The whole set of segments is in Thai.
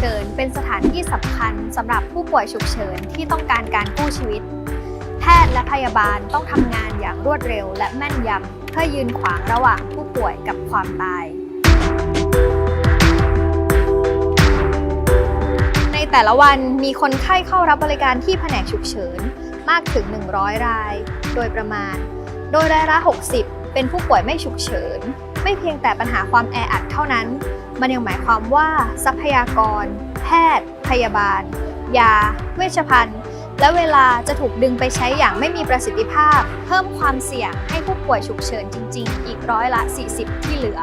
ฉิน เป็นสถานที่สำคัญสำหรับผู้ป่วยฉุกเฉินที่ต้องการการกู้ชีวิต แพทย์และพยาบาลต้องทำงานอย่างรวดเร็วและแม่นยำเพื่อยืนขวางระหว่างผู้ป่วยกับความตาย ในแต่ละวันมีคนไข้เข้ารับบริการที่แผนกฉุกเฉินมากถึง 100 ราย โดยประมาณ โดยรายละ 60 เป็นผู้ป่วยไม่ฉุกเฉิน ไม่เพียงแต่ปัญหาความแออัดเท่านั้น มันยังหมายความว่าทรัพยากร แพทย์ พยาบาล ยา เวชภัณฑ์ และเวลาจะถูกดึงไปใช้อย่างไม่มีประสิทธิภาพ เพิ่มความเสี่ยงให้ผู้ป่วยฉุกเฉินจริง ๆ อีกร้อยละ 40 ที่เหลือ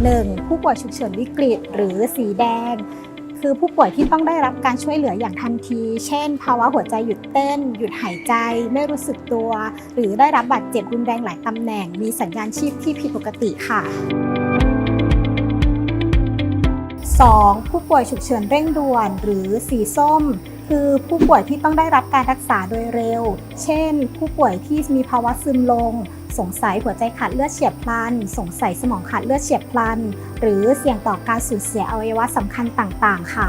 1. ผู้ป่วยฉุกเฉินวิกฤตหรือสีแดง คือผู้ป่วยที่ต้องได้รับการช่วยเหลืออย่างทันที เช่น ภาวะหัวใจหยุดเต้น หยุดหายใจ ไม่รู้สึกตัว หรือได้รับบาดเจ็บรุนแรงหลายตำแหน่ง มีสัญญาณชีพที่ผิดปกติค่ะ 2. ผู้ป่วยฉุกเฉินเร่งด่วน หรือสีส้ม คือผู้ป่วยที่ต้องได้รับการรักษาโดยเร็ว เช่น ผู้ป่วยที่มีภาวะซึมลง สงสัยหัวใจขาดเลือดเฉียบพลัน สงสัยสมองขาดเลือดเฉียบพลัน หรือเสี่ยงต่อการสูญเสียอวัยวะสำคัญต่างๆ ค่ะ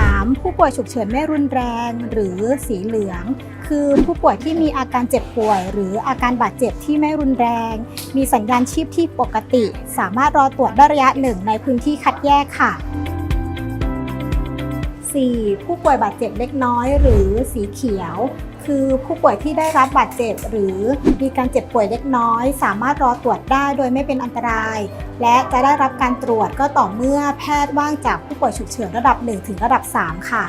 3. ผู้ป่วยฉุกเฉินไม่รุนแรง หรือสีเหลือง คือผู้ป่วยที่มีอาการเจ็บป่วย หรืออาการบาดเจ็บที่ไม่รุนแรง มีสัญญาณชีพที่ปกติ สามารถรอตรวจได้ระยะหนึ่งในพื้นที่คัดแยกค่ะ 4. ผู้ป่วยบาดเจ็บเล็กน้อย หรือสีเขียว คือผู้ป่วยที่ได้รับบาดเจ็บ หรือมีการเจ็บป่วยเล็กน้อย สามารถรอตรวจได้โดยไม่เป็นอันตราย และจะได้รับการตรวจก็ต่อเมื่อแพทย์ว่างจากผู้ป่วยฉุกเฉินระดับ 1 ถึงระดับ 3 ค่ะ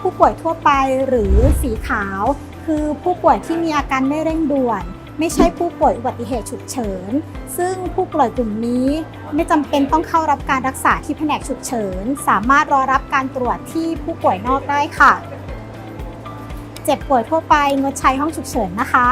ผู้ป่วยทั่วไปหรือสีขาว คือผู้ป่วยที่มีอาการไม่เร่งด่วน ไม่ใช่ผู้ป่วยอุบัติเหตุฉุกเฉิน ซึ่งผู้ป่วยกลุ่มนี้ไม่จำเป็นต้องเข้ารับการรักษาที่แผนกฉุกเฉิน สามารถรอรับการตรวจที่ผู้ป่วยนอกได้ค่ะ เจ็บป่วยทั่วไปงดใช้ห้องฉุกเฉินนะคะ